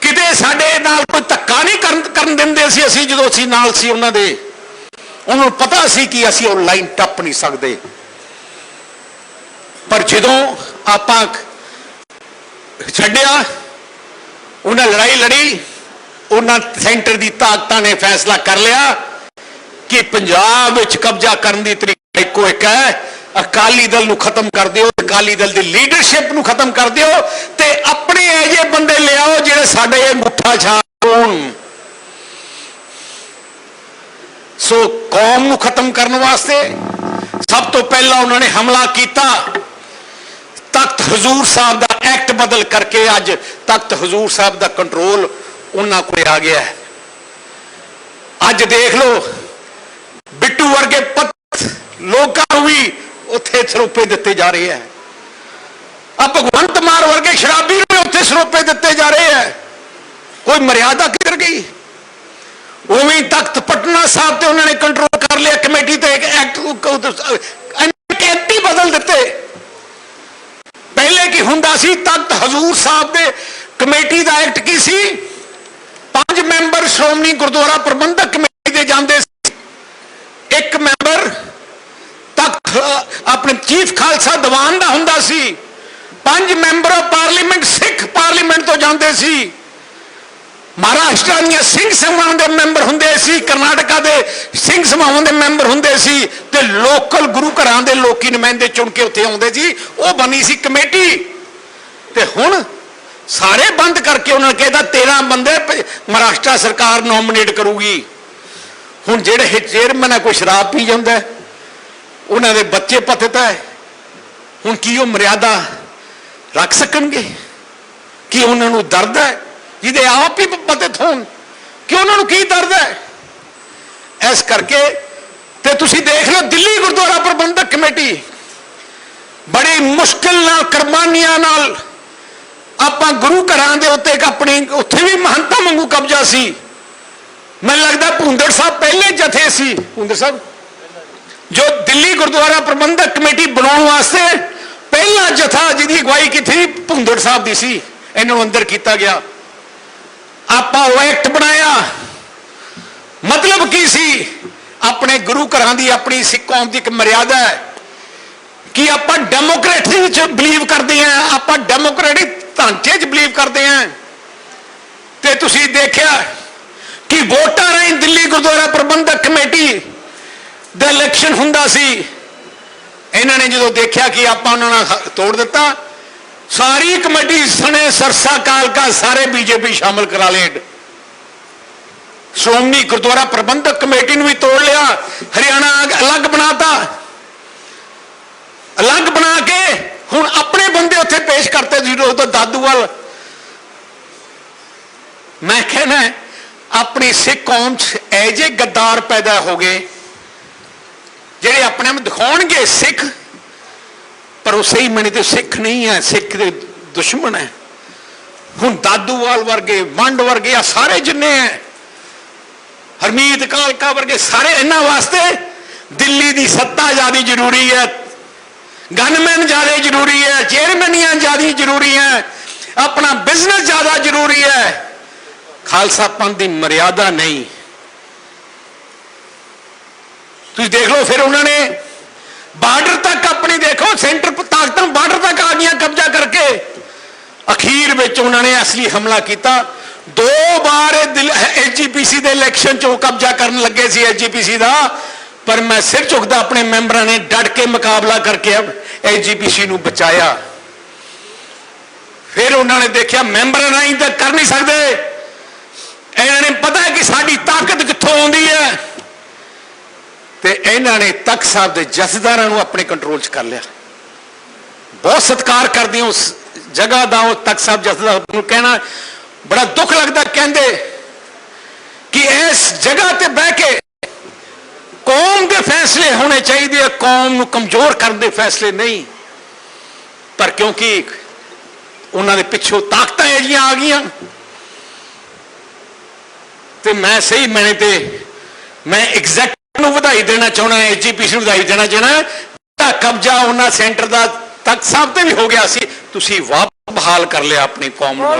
ਕਿਤੇ ਸਾਡੇ ਨਾਲ ਕੋਈ ਧੱਕਾ ਨਹੀਂ ਕਰਨ ਕਰਨ ਦਿੰਦੇ ਸੀ ਅਸੀਂ, ਜਦੋਂ ਅਸੀਂ ਨਾਲ ਸੀ ਉਹਨਾਂ ਦੇ। ਉਹਨਾਂ ਨੂੰ ਪਤਾ ਸੀ ਕਿ ਅਸੀਂ ਉਹ ਲਾਈਨ ਟੱਪ ਨਹੀਂ ਸਕਦੇ। ਪਰ ਜਦੋਂ ਆਪਾਂ ਛੱਡਿਆ, ਉਹਨਾਂ ਲੜਾਈ ਲੜੀ ਉਹਨਾਂ ਸੈਂਟਰ ਦੀ ਤਾਕਤਾਂ ਨੇ ਫੈਸਲਾ ਕਰ ਲਿਆ ਕਿ ਪੰਜਾਬ ਵਿੱਚ ਕਬਜ਼ਾ ਕਰਨ ਦੀ ਤਰੀਕਾ ਇੱਕੋ ਇੱਕ ਹੈ। ਅਕਾਲੀ ਦਲ ਨੂੰ ਖਤਮ ਕਰ ਦਿਓ, ਅਕਾਲੀ ਦਲ ਦੀ ਲੀਡਰਸ਼ਿਪ ਨੂੰ ਖਤਮ ਕਰ ਦਿਓ ਤੇ ਆਪਣੇ ਇਹੋ ਬੰਦੇ ਲਿਆਓ ਜਿਹੜੇ ਸਾਡੇ ਇਹ ਮੁੱਠਾ ਛਾਉਣ। ਸੋ ਕੌਮ ਨੂੰ ਖਤਮ ਕਰਨ ਵਾਸਤੇ ਸਭ ਤੋਂ ਪਹਿਲਾਂ ਉਹਨਾਂ ਨੇ ਹਮਲਾ ਕੀਤਾ। ਤਖਤ ਹਜ਼ੂਰ ਸਾਹਿਬ ਦਾ ਐਕਟ ਬਦਲ ਕਰਕੇ ਅੱਜ ਤਖਤ ਹਜ਼ੂਰ ਸਾਹਿਬ ਦਾ ਕੰਟਰੋਲ ਉਹਨਾਂ ਕੋਲ ਆ ਗਿਆ ਅੱਜ ਦੇਖ ਲਓ, ਬਿੱਟੂ ਵਰਗੇ ਪਤ ਲੋਕਾਂ ਨੂੰ ਵੀ ਉੱਥੇ ਸਰੋਪੇ ਦਿੱਤੇ ਜਾ ਰਹੇ ਹੈ। ਆ ਭਗਵੰਤ ਮਾਨ ਵਰਗੇ ਸ਼ਰਾਬੀ ਨੂੰ ਵੀ ਉੱਥੇ ਸਰੋਪੇ ਦਿੱਤੇ ਜਾ ਰਹੇ ਹੈ। ਕੋਈ ਮਰਿਆਦਾ ਕਿੱਧਰ ਗਈ? ਉਵੇਂ ਤਖਤ ਪਟਨਾ ਸਾਹਿਬ ਤੇ ਉਹਨਾਂ ਨੇ ਕੰਟਰੋਲ ਕਰ ਲਿਆ, ਕਮੇਟੀ ਤੇ ਇੱਕ ਐਕਟ ਐਕਟ ਹੀ ਬਦਲ ਦਿੱਤੇ। ਪਹਿਲੇ ਕੀ ਹੁੰਦਾ ਸੀ, ਤਖਤ ਹਜ਼ੂਰ ਸਾਹਿਬ ਦੇ ਕਮੇਟੀ ਦਾ ਐਕਟ ਕੀ ਸੀ? ਪੰਜ ਮੈਂਬਰ ਸ਼੍ਰੋਮਣੀ ਗੁਰਦੁਆਰਾ ਪ੍ਰਬੰਧਕ ਕਮੇਟੀ ਦੇ ਜਾਂਦੇ ਸੀ। ਇੱਕ ਮੈਂਬਰ ਤਖਤ ਆਪਣੇ ਚੀਫ ਖਾਲਸਾ ਦੀਵਾਨ ਦਾ ਹੁੰਦਾ ਸੀ। ਪੰਜ ਮੈਂਬਰ ਪਾਰਲੀਮੈਂਟ, ਸਿੱਖ ਪਾਰਲੀਮੈਂਟ ਤੋਂ ਜਾਂਦੇ ਸੀ। ਮਹਾਰਾਸ਼ਟਰ ਦੀਆਂ ਸਿੰਘ ਸਭਾਵਾਂ ਦੇ ਮੈਂਬਰ ਹੁੰਦੇ ਸੀ, ਕਰਨਾਟਕਾ ਦੇ ਸਿੰਘ ਸਭਾਵਾਂ ਦੇ ਮੈਂਬਰ ਹੁੰਦੇ ਸੀ ਤੇ ਲੋਕਲ ਗੁਰੂ ਘਰਾਂ ਦੇ ਲੋਕੀ ਨੁਮਾਇੰਦੇ ਚੁਣ ਕੇ ਉੱਥੇ ਆਉਂਦੇ ਸੀ। ਉਹ ਬਣੀ ਸੀ ਕਮੇਟੀ। ਤੇ ਹੁਣ ਸਾਰੇ ਬੰਦ ਕਰਕੇ ਉਹਨਾਂ ਨੇ ਕਹਿੰਦਾ 13 ਬੰਦੇ ਮਹਾਰਾਸ਼ਟਰ ਸਰਕਾਰ ਨੋਮੀਨੇਟ ਕਰੂਗੀ। ਹੁਣ ਜਿਹੜੇ ਚੇਅਰਮੈਨ ਆ, ਕੋਈ ਸ਼ਰਾਬ ਪੀ ਜਾਂਦਾ ਉਹਨਾਂ ਦੇ ਬੱਚੇ ਪਤਿਤ ਹੈ। ਹੁਣ ਕੀ ਉਹ ਮਰਿਆਦਾ ਰੱਖ ਸਕਣਗੇ? ਕਿ ਉਹਨਾਂ ਨੂੰ ਦਰਦ ਹੈ? ਜਿਹਦੇ ਆਪ ਹੀ ਪਤਿਤ ਹੋਣ ਕਿ ਉਹਨਾਂ ਨੂੰ ਕੀ ਦਰਦ ਹੈ? ਇਸ ਕਰਕੇ ਤੇ ਤੁਸੀਂ ਦੇਖ ਲਓ, ਦਿੱਲੀ ਗੁਰਦੁਆਰਾ ਪ੍ਰਬੰਧਕ ਕਮੇਟੀ ਬੜੀ ਮੁਸ਼ਕਿਲ ਨਾਲ, ਕੁਰਬਾਨੀਆਂ ਨਾਲ ਆਪਾਂ ਗੁਰੂ ਘਰਾਂ ਦੇ ਉੱਤੇ ਇੱਕ ਆਪਣੀ, ਉੱਥੇ ਵੀ ਮਹੰਤਾ ਵਾਂਗੂ ਕਬਜ਼ਾ ਸੀ। ਮੈਨੂੰ ਲੱਗਦਾ ਭੁੰਦੜ ਸਾਹਿਬ ਪਹਿਲੇ ਜਥੇ ਸੀ। ਭੁੰਦੜ ਸਾਹਿਬ, ਜੋ ਦਿੱਲੀ ਗੁਰਦੁਆਰਾ ਪ੍ਰਬੰਧਕ ਕਮੇਟੀ ਬਣਾਉਣ ਵਾਸਤੇ ਪਹਿਲਾ ਜਥਾ ਜਿਹਦੀ ਅਗਵਾਈ ਕੀਤੀ ਭੁੰਦੜ ਸਾਹਿਬ ਦੀ ਸੀ, ਇਹਨਾਂ ਨੂੰ ਅੰਦਰ ਕੀਤਾ ਗਿਆ। ਆਪਾਂ ਉਹ ਐਕਟ ਬਣਾਇਆ। ਮਤਲਬ ਕੀ ਸੀ? ਆਪਣੇ ਗੁਰੂ ਘਰਾਂ ਦੀ ਆਪਣੀ ਸਿੱਖ ਕੌਮ ਦੀ ਇੱਕ ਮਰਿਆਦਾ ਹੈ ਕਿ ਆਪਾਂ ਡੈਮੋਕ੍ਰੇਸੀ ਵਿੱਚ ਬਲੀਵ ਕਰਦੇ ਹਾਂ, ਆਪਾਂ ਡੈਮੋਕ੍ਰੈਟਿਕ ਢਾਂਚੇ 'ਚ ਬਲੀਵ ਕਰਦੇ ਹਾਂ ਤੇ ਤੁਸੀਂ ਦੇਖਿਆ ਕਿ ਵੋਟਾਂ ਰਾਹੀਂ ਦਿੱਲੀ ਗੁਰਦੁਆਰਾ ਪ੍ਰਬੰਧਕ ਕਮੇਟੀ ਦਾ ਇਲੈਕਸ਼ਨ ਹੁੰਦਾ ਸੀ। ਇਹਨਾਂ ਨੇ ਜਦੋਂ ਦੇਖਿਆ ਕਿ ਆਪਾਂ ਉਹਨਾਂ ਨਾਲ ਤੋੜ ਦਿੱਤਾ, ਸਾਰੀ ਕਮੇਟੀ ਸਣੇ ਸਰਸਾ ਕਾਲਕਾ ਸਾਰੇ ਬੀਜੇਪੀ ਸ਼ਾਮਲ ਕਰਾ ਲਏ। ਸ਼੍ਰੋਮਣੀ ਗੁਰਦੁਆਰਾ ਪ੍ਰਬੰਧਕ ਕਮੇਟੀ ਨੂੰ ਵੀ ਤੋੜ ਲਿਆ, ਹਰਿਆਣਾ ਅਗ- ਅਲੱਗ ਬਣਾਤਾ। ਅਲੱਗ ਬਣਾ ਕੇ ਹੁਣ ਆਪਣੇ ਬੰਦੇ ਉੱਥੇ ਪੇਸ਼ ਕਰਤੇ ਜ਼ੀਰੋ ਤੋਂ ਦਾਦੂਵਾਲ ਮੈਂ ਕਹਿੰਦਾ, ਆਪਣੀ ਸਿੱਖ ਕੌਮ 'ਚ ਐਜੇ ਗੱਦਾਰ ਪੈਦਾ ਹੋ ਗਏ, ਜਿਹੜੇ ਆਪਣੇ ਆਪ ਦਿਖਾਉਣਗੇ ਸਿੱਖ, ਪਰ ਉਹ ਸਹੀ ਮਣੀ ਤੇ ਸਿੱਖ ਨਹੀਂ ਹੈ, ਸਿੱਖ ਦੇ ਦੁਸ਼ਮਣ ਹੈ। ਹੁਣ ਦਾਦੂਵਾਲ ਵਰਗੇ, ਵੰਡ ਵਰਗੇ ਆ ਸਾਰੇ ਜਿੰਨੇ ਹੈ। ਹਰਮੀਤ ਕਾਲਕਾ ਵਰਗੇ ਸਾਰੇ ਇਹਨਾਂ ਵਾਸਤੇ ਦਿੱਲੀ ਦੀ ਸੱਤਾ ਜ਼ਿਆਦਾ ਜ਼ਰੂਰੀ ਹੈ ਗਨਮੈਨ ਜ਼ਿਆਦਾ ਜ਼ਰੂਰੀ ਹੈ ਚੇਅਰਮੈਨੀਆਂ ਜ਼ਿਆਦਾ ਜ਼ਰੂਰੀ ਹੈ, ਆਪਣਾ ਬਿਜ਼ਨਸ ਜ਼ਿਆਦਾ ਜ਼ਰੂਰੀ ਹੈ। ਖਾਲਸਾ ਪੰਥ ਦੀ ਮਰਿਆਦਾ ਨਹੀਂ। ਤੁਸੀਂ ਦੇਖ ਲਓ ਫਿਰ ਉਹਨਾਂ ਨੇ ਬਾਰਡਰ ਤੱਕ ਆਪਣੀ ਦੇਖੋ, ਸੈਂਟਰ ਤਾਕਤਾਂ ਬਾਰਡਰ ਤੱਕ ਆ ਗਈਆਂ ਕਬਜ਼ਾ ਕਰਕੇ। ਅਖੀਰ ਵਿੱਚ ਉਹਨਾਂ ਨੇ ਅਸਲੀ ਹਮਲਾ ਕੀਤਾ। ਦੋ ਵਾਰ ਐਚਜੀਪੀਸੀ ਦੇ ਇਲੈਕਸ਼ਨ 'ਚ ਉਹ ਕਬਜ਼ਾ ਕਰਨ ਲੱਗੇ ਸੀ ਐਚਜੀਪੀਸੀ ਦਾ। ਪਰ ਮੈਂ ਸਿਰ ਝੁਕਦਾ ਆਪਣੇ ਮੈਂਬਰਾਂ ਨੇ ਡਟ ਕੇ ਮੁਕਾਬਲਾ ਕਰਕੇ ਐਚਜੀਪੀਸੀ ਨੂੰ ਬਚਾਇਆ। ਫਿਰ ਉਹਨਾਂ ਨੇ ਦੇਖਿਆ ਮੈਂਬਰਾਂ ਨਹੀਂ ਤਾਂ ਕਰ ਨਹੀਂ ਸਕਦੇ। ਇਹਨਾਂ ਨੇ ਪਤਾ ਕਿ ਸਾਡੀ ਤਾਕਤ ਕਿੱਥੋਂ ਆਉਂਦੀ ਹੈ। ਤੇ ਇਹਨਾਂ ਨੇ ਤਖਤ ਸਾਹਿਬ ਦੇ ਜਥੇਦਾਰਾਂ ਨੂੰ ਆਪਣੇ ਕੰਟਰੋਲ 'ਚ ਕਰ ਲਿਆ। ਬਹੁਤ ਸਤਿਕਾਰ ਕਰਦੇ ਉਸ ਜਗ੍ਹਾ ਦਾ ਉਹ ਤਖਤ ਸਾਹਿਬ ਜਥੇਦਾਰ ਨੂੰ ਕਹਿਣਾ ਬੜਾ ਦੁੱਖ ਲੱਗਦਾ, ਕਹਿੰਦੇ ਕਿ ਇਸ ਜਗ੍ਹਾ ਤੇ ਬਹਿ ਕੇ ਕੌਮ ਦੇ ਫੈਸਲੇ ਹੋਣੇ ਚਾਹੀਦੇ ਆ, ਕੌਮ ਨੂੰ ਕਮਜ਼ੋਰ ਕਰਨ ਦੇ ਫੈਸਲੇ ਨਹੀਂ। ਪਰ ਕਿਉਂਕਿ ਉਹਨਾਂ ਦੇ ਪਿੱਛੋਂ ਤਾਕਤਾਂ ਜਿਹੜੀਆਂ ਆ ਗਈਆਂ, ਤੇ ਮੈਂ ਸਹੀ ਮੈਨੇ ਤੇ ਮੈਂ ਐਗਜ਼ੈਕਟ ਨੂੰ ਵਧਾਈ ਦੇਣਾ ਚਾਹਣਾ ਐਜੀਪੀਸੀ ਨੂੰ ਵਧਾਈ ਦੇਣਾ ਚਾਹਣਾ ਤਾਂ ਕਬਜ਼ਾ ਉਹਨਾਂ ਸੈਂਟਰ ਦਾ ਤਖਤ ਸਭ ਤੇ ਵੀ ਹੋ ਗਿਆ ਸੀ, ਤੁਸੀਂ ਵਾਪਸ ਬਹਾਲ ਕਰ ਲਿਆ ਆਪਣੀ ਕੌਮ ਨੂੰ।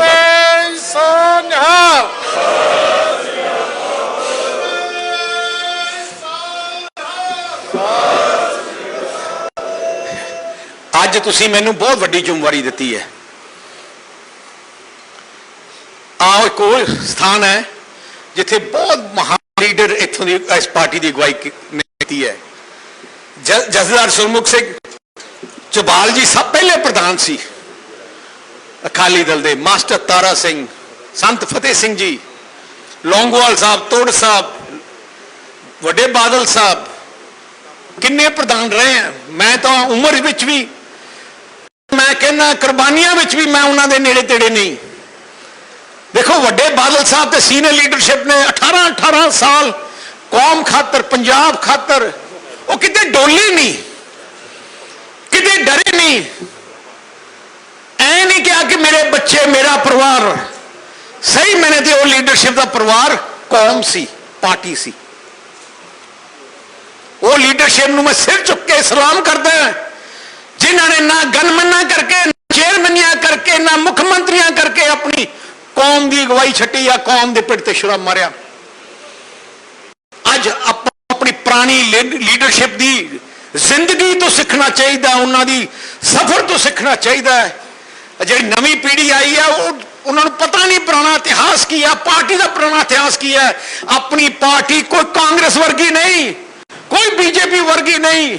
ਅੱਜ ਤੁਸੀਂ ਮੈਨੂੰ ਬਹੁਤ ਵੱਡੀ ਜ਼ਿੰਮੇਵਾਰੀ ਦਿੱਤੀ ਹੈ। ਆਹ ਇੱਕ ਉਹ ਸਥਾਨ ਹੈ, ਜਿੱਥੇ ਬਹੁਤ ਮਹਾਨ ਲੀਡਰ ਇੱਥੋਂ ਦੀ ਇਸ ਪਾਰਟੀ ਦੀ ਅਗਵਾਈ ਕੀਤੀ ਹੈ। ਜ- ਜਥੇਦਾਰ ਸੁਰਮੁਖ ਸਿੰਘ ਚਬਾਲ ਜੀ ਸਭ ਪਹਿਲੇ ਪ੍ਰਧਾਨ ਸੀ। ਅਕਾਲੀ ਦਲ ਦੇ ਮਾਸਟਰ ਤਾਰਾ ਸਿੰਘ, ਸੰਤ ਫਤਿਹ ਸਿੰਘ ਜੀ, ਲੌਂਗੋਵਾਲ ਸਾਹਿਬ, ਤੋੜ ਸਾਹਿਬ, ਵੱਡੇ ਬਾਦਲ ਸਾਹਿਬ, ਕਿੰਨੇ ਪ੍ਰਧਾਨ ਰਹੇ ਆ। ਮੈਂ ਤਾਂ ਉਮਰ ਵਿੱਚ ਵੀ ਮੈਂ ਕਹਿੰਦਾ ਕੁਰਬਾਨੀਆਂ ਵਿੱਚ ਵੀ ਮੈਂ ਉਹਨਾਂ ਦੇ ਨੇੜੇ ਤੇੜੇ ਨਹੀਂ। ਦੇਖੋ ਵੱਡੇ ਬਾਦਲ ਸਾਹਿਬ ਤੇ ਸੀਨੀਅਰ ਲੀਡਰਸ਼ਿਪ ਨੇ 18 18 ਸਾਲ ਕੌਮ ਖਾਤਰ ਪੰਜਾਬ ਖਾਤਰ ਉਹ ਕਿਤੇ ਡੋਲੇ ਨਹੀਂ ਕਿਤੇ ਡਰੇ ਨਹੀਂ। ਐ ਨਹੀਂ ਕਿਹਾ ਕਿ ਮੇਰੇ ਬੱਚੇ ਮੇਰਾ ਪਰਿਵਾਰ ਸਹੀ ਮੈਨੇ ਤੇ ਉਹ ਲੀਡਰਸ਼ਿਪ ਦਾ ਪਰਿਵਾਰ ਕੌਮ ਸੀ ਪਾਰਟੀ ਸੀ। ਉਹ ਲੀਡਰਸ਼ਿਪ ਨੂੰ ਮੈਂ ਸਿਰ ਚੁੱਕ ਕੇ ਸਲਾਮ ਕਰਦਾ ਹਾਂ, ਜਿਨ੍ਹਾਂ ਨੇ ਨਾ ਗਨਮਨਾ ਕਰਕੇ, ਨਾ ਚੇਅਰਮੈਨੀਆਂ ਕਰਕੇ, ਨਾ ਮੁੱਖ ਮੰਤਰੀਆਂ ਕਰਕੇ ਆਪਣੀ ਕੌਮ ਦੀ ਅਗਵਾਈ ਛੱਡੀ ਆ, ਕੌਮ ਦੇ ਪਿੱਠ ਤੇ ਸ਼ੁਰਾ ਮਾਰਿਆ। ਅੱਜ ਆਪਾਂ ਆਪਣੀ ਪੁਰਾਣੀ ਲੀਡਰਸ਼ਿਪ ਦੀ ਜ਼ਿੰਦਗੀ ਤੋਂ ਸਿੱਖਣਾ ਚਾਹੀਦਾ, ਉਹਨਾਂ ਦੀ ਸਫ਼ਰ ਤੋਂ ਸਿੱਖਣਾ ਚਾਹੀਦਾ ਹੈ। ਜਿਹੜੀ ਨਵੀਂ ਪੀੜ੍ਹੀ ਆਈ ਹੈ ਉਹ ਉਹਨਾਂ ਨੂੰ ਪਤਾ ਨਹੀਂ ਪੁਰਾਣਾ ਇਤਿਹਾਸ ਕੀ ਹੈ ਪਾਰਟੀ ਦਾ ਪੁਰਾਣਾ ਇਤਿਹਾਸ ਕੀ ਹੈ। ਆਪਣੀ ਪਾਰਟੀ ਕੋਈ ਕਾਂਗਰਸ ਵਰਗੀ ਨਹੀਂ, ਕੋਈ ਬੀਜੇਪੀ ਵਰਗੀ ਨਹੀਂ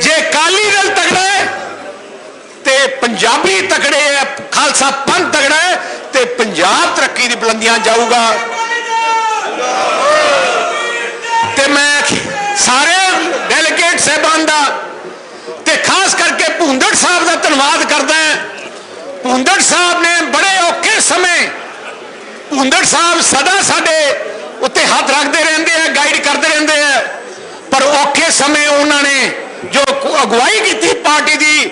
ਜੇ ਅਕਾਲੀ ਦਲ ਤਗੜਾ ਹੈ, ਤੇ ਪੰਜਾਬੀ ਤਗੜੇ ਹੈ, ਖਾਲਸਾ ਪੰਥ ਤਗੜਾ ਹੈ, ਤੇ ਪੰਜਾਬ ਤਰੱਕੀ ਦੀ ਬੁਲੰਦੀਆਂ ਜਾਊਗਾ। ਤੇ ਮੈਂ ਸਾਰੇ ਡੈਲੀਗੇਟ ਸਹਿਬਾਨ ਦਾ, ਤੇ ਖਾਸ ਕਰਕੇ ਭੁੰਦੜ ਸਾਹਿਬ ਦਾ ਧੰਨਵਾਦ ਕਰਦਾ ਹਾਂ। ਭੁੰਦੜ ਸਾਹਿਬ ਨੇ ਬੜੇ ਔਖੇ ਸਮੇਂ ਭੁੰਦੜ ਸਾਹਿਬ ਸਦਾ ਸਾਡੇ ਉੱਤੇ ਹੱਥ ਰੱਖਦੇ ਰਹਿੰਦੇ ਆ ਗਾਈਡ ਕਰਦੇ ਰਹਿੰਦੇ ਆ, ਪਰ ਔਖੇ ਸਮੇਂ ਉਹਨਾਂ ਨੇ ਜੋ ਅਗਵਾਈ ਕੀਤੀ ਪਾਰਟੀ ਦੀ,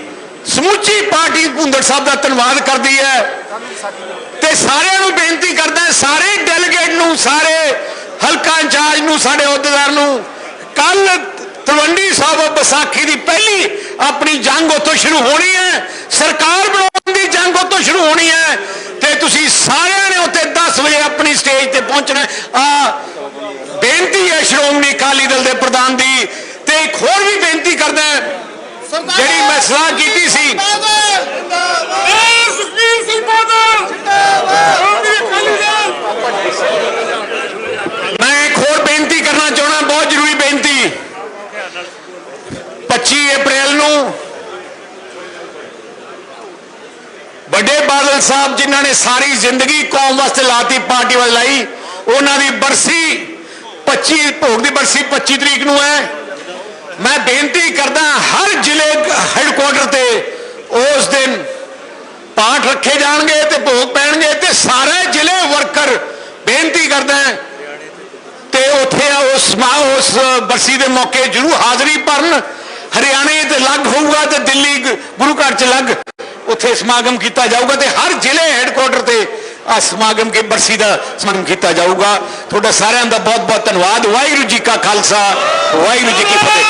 ਸਮੁੱਚੀ ਪਾਰਟੀ ਭੁੰਦੜ ਸਾਹਿਬ ਦਾ ਧੰਨਵਾਦ ਕਰਦੀ ਹੈ। ਤੇ ਸਾਰਿਆਂ ਨੂੰ ਬੇਨਤੀ ਕਰਦਾ ਸਾਰੇ ਡੈਲੀਗੇਟ ਨੂੰ, ਸਾਰੇ ਹਲਕਾ ਇੰਚਾਰਜ ਨੂੰ, ਸਾਡੇ ਅਹੁਦੇਦਾਰ ਨੂੰ, ਕੱਲ ਤਲਵੰਡੀ ਸਾਹਿਬ ਵਿਸਾਖੀ ਦੀ ਪਹਿਲੀ ਆਪਣੀ ਜੰਗ ਉੱਥੋਂ ਸ਼ੁਰੂ ਹੋਣੀ ਹੈ। ਸਰਕਾਰ ਬਣਾਉਣ ਦੀ ਜੰਗ ਉੱਥੋਂ ਸ਼ੁਰੂ ਹੋਣੀ ਹੈ। ਤੇ ਤੁਸੀਂ ਸਾਰਿਆਂ ਨੇ ਉੱਥੇ 10 ਵਜੇ ਆਪਣੀ ਸਟੇਜ ਤੇ ਪਹੁੰਚਣਾ ਆ ਬੇਨਤੀ ਹੈ ਸ਼੍ਰੋਮਣੀ ਅਕਾਲੀ ਦਲ ਦੇ ਪ੍ਰਧਾਨ ਦੀ ਤੇ ਇੱਕ ਹੋਰ ਵੀ ਬੇਨਤੀ ਕਰਦਾ ਜਿਹੜੀ ਮੈਂ ਸਲਾਹ ਕੀਤੀ ਸੀ। ਮੈਂ ਇੱਕ ਹੋਰ ਬੇਨਤੀ ਕਰਨਾ ਚਾਹਣਾ ਬਹੁਤ ਜ਼ਰੂਰੀ ਬੇਨਤੀ। 25 ਅਪ੍ਰੈਲ ਨੂੰ ਵੱਡੇ ਬਾਦਲ ਸਾਹਿਬ ਜਿਨ੍ਹਾਂ ਨੇ ਸਾਰੀ ਜ਼ਿੰਦਗੀ ਕੌਮ ਵਾਸਤੇ ਲਾਤੀ ਪਾਰਟੀ ਵੱਲ ਲਾਈ ਉਹਨਾਂ ਦੀ ਬਰਸੀ 25 ਭੋਗ ਦੀ ਬਰਸੀ 25 ਤਰੀਕ ਨੂੰ ਹੈ। ਮੈਂ ਬੇਨਤੀ ਕਰਦਾ ਹਰ ਜ਼ਿਲ੍ਹੇ ਹੈੱਡਕੁਆਟਰ ਤੇ ਉਸ ਦਿਨ ਪਾਠ ਰੱਖੇ ਜਾਣਗੇ ਤੇ ਭੋਗ ਪੈਣਗੇ ਤੇ ਸਾਰੇ ਜ਼ਿਲ੍ਹੇ ਵਰਕਰ ਬੇਨਤੀ ਕਰਦਾ ਤੇ ਉੱਥੇ ਉਸ ਸਮਾ- ਉਸ ਬਰਸੀ ਦੇ ਮੌਕੇ ਜਰੂਰ ਹਾਜ਼ਰੀ ਭਰਨ। ਹਰਿਆਣੇ ਤੇ ਲੱਗ ਹੋਊਗਾ ਤੇ ਦਿੱਲੀ ਗੁਰੂ ਘਰ ਚ ਲੱਗ ਉੱਥੇ ਸਮਾਗਮ ਕੀਤਾ ਜਾਊਗਾ ਤੇ ਹਰ ਜ਼ਿਲ੍ਹੇ ਹੈੱਡਕੁਆਟਰ ਤੇ ਆ ਸਮਾਗਮ ਕੇ ਬਰਸੀ ਦਾ ਸਮਾਗਮ ਕੀਤਾ ਜਾਊਗਾ ਤੁਹਾਡਾ ਸਾਰਿਆਂ ਦਾ ਬਹੁਤ ਬਹੁਤ ਧੰਨਵਾਦ ਵਾਹਿਗੁਰੂ ਜੀ ਕਾ ਖਾਲਸਾ ਵਾਹਿਗੁਰੂ ਜੀ ਕੀ ਫਤਿਹ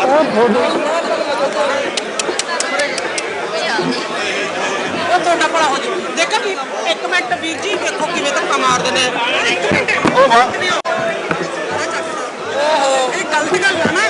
ਉਹ ਨਾਲ ਤੁਹਾਡਾ ਭਲਾ ਹੋ ਜੂ ਦੇਖੋ ਵੀ ਇੱਕ ਮਿੰਟ ਵੀਰ ਜੀ ਦੇਖੋ ਕਿਵੇਂ ਧੱਕਾ ਮਾਰਦੇ ਨੇ। ਇੱਕ ਮਿੰਟ ਉਹ ਵਾ ਗੱਲ ਆ ਨਾ।